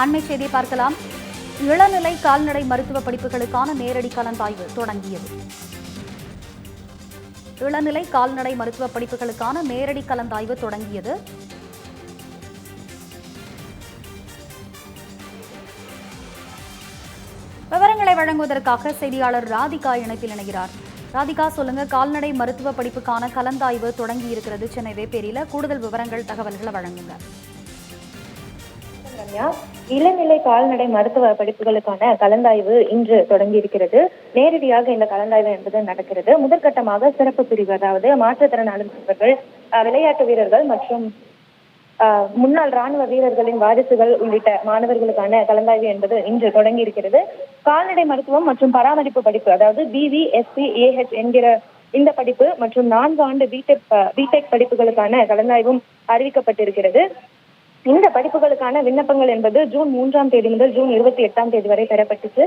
அண்மை செய்தி பார்க்கலாம். இளநிலை கால்நடை மருத்துவ படிப்புகளுக்கான நேரடி கலந்தாய்வு தொடங்கியது. இளநிலை கால்நடை மருத்துவ படிப்புகளுக்கான நேரடி கலந்தாய்வு தொடங்கியது. விவரங்களை வழங்குவதற்காக செய்தியாளர் ராதிகா இணைப்பில் இணைகிறார். ராதிகா சொல்லுங்க கால்நடை மருத்துவ படிப்புக்கான கலந்தாய்வு தொடங்கி இருக்கிறது சென்னை வேப்பேரியில கூடுதல் விவரங்கள் தகவல்களை வழங்குங்க. சரண்யா இளநிலை கால்நடை மருத்துவ படிப்புகளுக்கான கலந்தாய்வு இன்று தொடங்கி இருக்கிறது நேரடியாக இந்த கலந்தாய்வு என்பது நடக்கிறது. முதற்கட்டமாக சிறப்பு பிரிவு அதாவது மாற்றுத்திறனாளிகள் அஹ், விளையாட்டு வீரர்கள் மற்றும் முன்னாள் ராணுவ வீரர்களின் வாரிசுகள் உள்ளிட்ட மாணவர்களுக்கான கலந்தாய்வு என்பது இன்று தொடங்கி இருக்கிறது கால்நடை மருத்துவம் மற்றும் பராமரிப்பு படிப்பு அதாவது பிவி எஸ்சி ஏஹெச் என்கிற இந்த படிப்பு மற்றும் நான்கு ஆண்டு பிடெக் பிடெக் படிப்புகளுக்கான கலந்தாய்வும் அறிவிக்கப்பட்டிருக்கிறது. இந்த படிப்புகளுக்கான விண்ணப்பங்கள் என்பது ஜூன் மூன்றாம் தேதி முதல் ஜூன் இருபத்தி எட்டாம் தேதி வரை பெறப்பட்டுச்சு.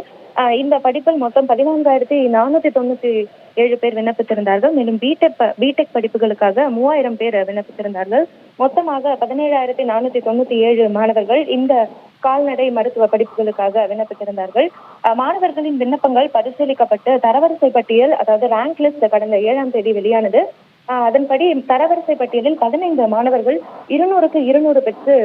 இந்த படிப்பில் மொத்தம் பதினான்காயிரத்தி நானூத்தி தொண்ணூத்தி ஏழு பேர் விண்ணப்பித்திருந்தார்கள். மேலும் பிடெக் பிடெக் படிப்புகளுக்காக மூவாயிரம் பேர் விண்ணப்பித்திருந்தார்கள். மொத்தமாக பதினேழாயிரத்தி நானூத்தி தொண்ணூத்தி ஏழு மாணவர்கள் இந்த கால்நடை மருத்துவ படிப்புகளுக்காக விண்ணப்பித்திருந்தார்கள். மாணவர்களின் விண்ணப்பங்கள் பரிசீலிக்கப்பட்டு தரவரிசை பட்டியல் அதாவது ரேங்க் லிஸ்ட் கடந்த ஏழாம் தேதி வெளியானது. ஆஹ் அதன்படி தரவரிசை பட்டியலில் பதினைந்து மாணவர்கள் இருநூறுக்கு இருநூறு பெற்று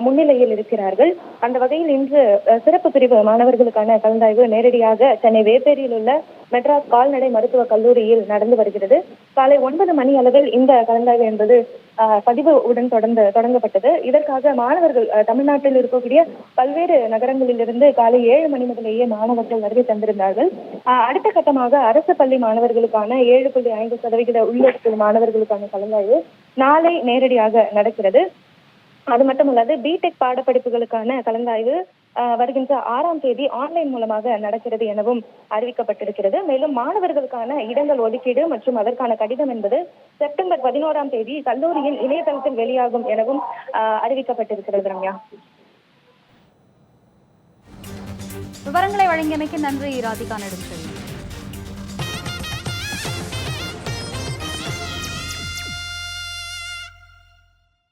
முன்னிலையில் இருக்கிறார்கள். அந்த வகையில் இன்று சிறப்பு பிரிவு மாணவர்களுக்கான கலந்தாய்வு நேரடியாக சென்னை வேப்பேரியில் உள்ள மெட்ராஸ் கால்நடை மருத்துவ கல்லூரியில் நடந்து வருகிறது. காலை ஒன்பது மணி அளவில் இந்த கலந்தாய்வு என்பது ஆஹ் பதிவு உடன் தொடர்ந்து தொடங்கப்பட்டது. இதற்காக மாணவர்கள் தமிழ்நாட்டில் இருக்கக்கூடிய பல்வேறு நகரங்களிலிருந்து காலை ஏழு மணி முதலேயே மாணவர்கள் வருகை தந்திருந்தார்கள். ஆஹ் அடுத்த கட்டமாக அரசு பள்ளி மாணவர்களுக்கான ஏழு புள்ளி ஐந்து சதவிகித உள்ளூர் மாணவர்களுக்கான கலந்தாய்வு நாளை நேரடியாக நடக்கிறது. அது மட்டுமல்லாது பிடெக் பாடப்படிப்புகளுக்கான கலந்தாய்வு வருகின்ற ஆறாம் தேதி ஆன்லைன் மூலமாக நடக்கிறது எனவும் அறிவிக்கப்பட்டிருக்கிறது. மேலும் மாணவர்களுக்கான இடங்கள் ஒதுக்கீடு மற்றும் அதற்கான கடிதம் என்பது செப்டம்பர் பதினோராம் தேதி கல்லூரியின் இணையதளத்தில் வெளியாகும் எனவும் அறிவிக்கப்பட்டிருக்கிறது ரம்யா. விவரங்களை வழங்கியமைக்கு நன்றி. ராதிகா நெடுஞ்செல்வன்